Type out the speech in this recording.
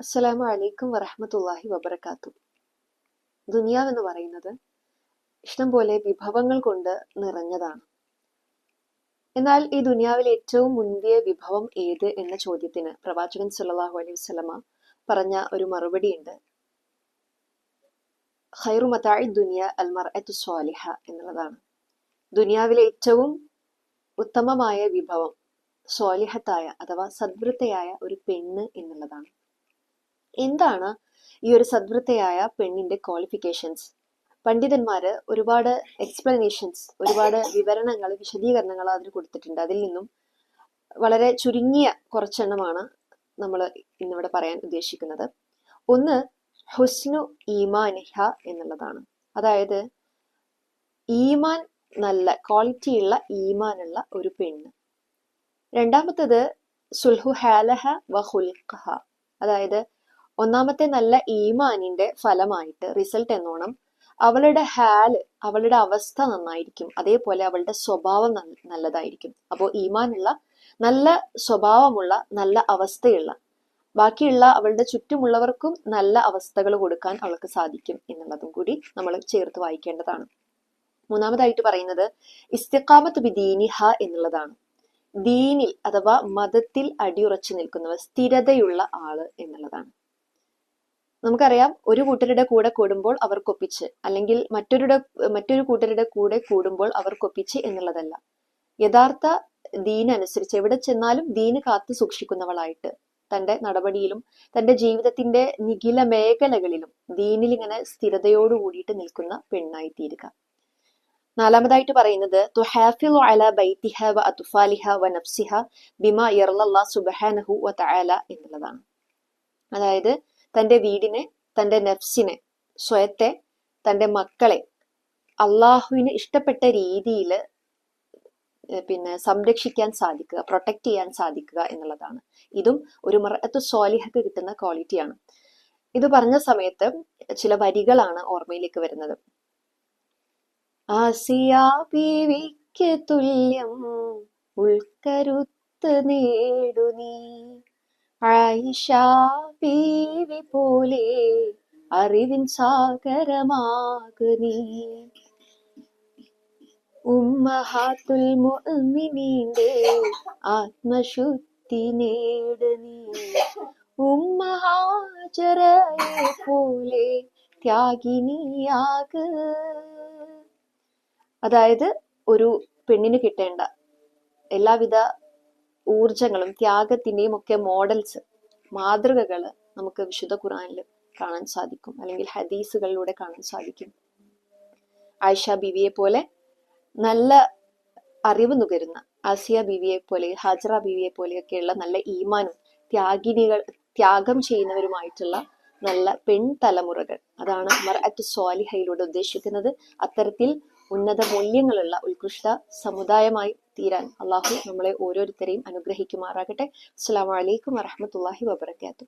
അസ്സലാമു അലൈക്കും വറഹ്മത്തുള്ളാഹി വബർക്കാത്തു ദുനിയാവ് എന്ന് പറയുന്നത് ഇഷ്ടംപോലെ വിഭവങ്ങൾ കൊണ്ട് നിറഞ്ഞതാണ്. എന്നാൽ ഈ ദുനിയാവിലെ ഏറ്റവും മുന്തിയ വിഭവം ഏത് എന്ന ചോദ്യത്തിന് പ്രവാചകൻ സല്ലാഹു അലൈഹി വസ്ലമ പറഞ്ഞ ഒരു മറുപടി ഉണ്ട് ഖൈറു മതായി ദുനിയ അൽ മർഅത്തു സ്വാലിഹ എന്നുള്ളതാണ്. ദുനിയാവിലെ ഏറ്റവും ഉത്തമമായ വിഭവം സ്വാലിഹത്തായ അഥവാ സദ്വൃത്തയായ ഒരു പെണ്ണ് എന്നുള്ളതാണ്. എന്താണ് ഈ ഒരു സദ്വൃത്തയായ പെണ്ണിന്റെ ക്വാളിഫിക്കേഷൻസ് പണ്ഡിതന്മാര് ഒരുപാട് എക്സ്പ്ലനേഷൻസ് ഒരുപാട് വിവരണങ്ങൾ വിശദീകരണങ്ങൾ അതിന് കൊടുത്തിട്ടുണ്ട്. അതിൽ നിന്നും വളരെ ചുരുങ്ങിയ കുറച്ചെണ്ണമാണ് നമ്മൾ ഇന്നിവിടെ പറയാൻ ഉദ്ദേശിക്കുന്നത്. ഒന്ന് ഹുസ്നു ഈമാനിഹ എന്നുള്ളതാണ്. അതായത് ഈമാൻ നല്ല ക്വാളിറ്റിയുള്ള ഈമാനുള്ള ഒരു പെണ്ണ്. രണ്ടാമത്തത് സുൽഹു ഹാലഹ വ ഹുൽഖഹ. അതായത് ഒന്നാമത്തെ നല്ല ഈമാനിന്റെ ഫലമായിട്ട് റിസൾട്ട് എന്നോണം അവളുടെ ഹാൽ അവളുടെ അവസ്ഥ നന്നായിരിക്കും. അതേപോലെ അവളുടെ സ്വഭാവം നല്ലതായിരിക്കും. അപ്പോൾ ഈമാനുള്ള നല്ല സ്വഭാവമുള്ള നല്ല അവസ്ഥയുള്ള ബാക്കിയുള്ള അവളുടെ ചുറ്റുമുള്ളവർക്കും നല്ല അവസ്ഥകൾ കൊടുക്കാൻ അവൾക്ക് സാധിക്കും എന്നുള്ളതും കൂടി നമ്മൾ ചേർത്ത് വായിക്കേണ്ടതാണ്. മൂന്നാമതായിട്ട് പറയുന്നത് ഇസ്തിഖാമത്ത് ബിദീനിഹ എന്നുള്ളതാണ്. ദീനിൽ അഥവാ മതത്തിൽ അടിയുറച്ചു നിൽക്കുന്നവർ സ്ഥിരതയുള്ള ആൾ എന്നുള്ളതാണ്. നമുക്കറിയാം ഒരു കൂട്ടരുടെ കൂടെ കൂടുമ്പോൾ അവർക്കൊപ്പിച്ച് അല്ലെങ്കിൽ മറ്റൊരുടെ മറ്റൊരു കൂട്ടരുടെ കൂടെ കൂടുമ്പോൾ അവർക്കൊപ്പിച്ച് എന്നുള്ളതല്ല. യഥാർത്ഥ ദീനനുസരിച്ച് എവിടെ ചെന്നാലും ദീന് കാത്തു സൂക്ഷിക്കുന്നവളായിട്ട് തന്റെ നടപടിയിലും തന്റെ ജീവിതത്തിന്റെ നിഖില മേഖലകളിലും ദീനിൽ ഇങ്ങനെ സ്ഥിരതയോട് കൂടിയിട്ട് നിൽക്കുന്ന പെണ്ണായി തീരുക നാലാമതായിട്ട് പറയുന്നത് വ വ വ തആല എന്നുള്ളതാണ്. അതായത് തന്റെ വീടിനെ തന്റെ നഫ്സിനെ സ്വയത്തെ തന്റെ മക്കളെ അള്ളാഹുവിന് ഇഷ്ടപ്പെട്ട രീതിയിൽ പിന്നെ സംരക്ഷിക്കാൻ സാധിക്കുക പ്രൊട്ടക്റ്റ് ചെയ്യാൻ സാധിക്കുക എന്നുള്ളതാണ്. ഇതും ഒരു മറത്ത് സ്വാലിഹക്ക് കിട്ടുന്ന ക്വാളിറ്റിയാണ് ഇത് പറഞ്ഞ സമയത്ത് ചില വരികളാണ് ഓർമ്മയിലേക്ക് വരുന്നത്. തുല്യം ഉൾക്കരുത്ത് നേടു നീ ആയിഷ പോലെ അറിവിൻ സാഗരമാകു നീ ഉമ്മഹാത്തുൽ മുഅ്മിനീന്റെ ആത്മശുദ്ധി നേട് നീ ഉമ്മഹാജറയെ പോലെ ത്യാഗിനിയാക. അതായത് ഒരു പെണ്ണിന് കിട്ടേണ്ട എല്ലാവിധ ഊർജങ്ങളും ത്യാഗത്തിന്റെയും ഒക്കെ മോഡൽസ് മാതൃകകൾ നമുക്ക് വിശുദ്ധ ഖുറാനിൽ കാണാൻ സാധിക്കും. അല്ലെങ്കിൽ ഹദീസുകളിലൂടെ കാണാൻ സാധിക്കും. ആയിഷ ബിവിയെ പോലെ നല്ല അറിവ് നുകരുന്ന ആസിയ ബിവിയെ പോലെ ഹാജറ ബിവിയെ പോലെയൊക്കെയുള്ള നല്ല ഈമാനും ത്യാഗിനികൾ ത്യാഗം ചെയ്യുന്നവരുമായിട്ടുള്ള നല്ല പെൺതലമുറകൾ. അതാണ് മർഅത്ത് സ്വാലിഹയിലൂടെ ഉദ്ദേശിക്കുന്നത്. അത്തരത്തിൽ ഉന്നത മൂല്യങ്ങളുള്ള ഉത്കൃഷ്ട സമുദായമായി തീരാൻ അള്ളാഹു നമ്മളെ ഓരോരുത്തരെയും അനുഗ്രഹിക്കുമാറാകട്ടെ. അസ്സാം വലൈക്കും വറഹമത്തല്ലാഹി വബർക്കാത്തു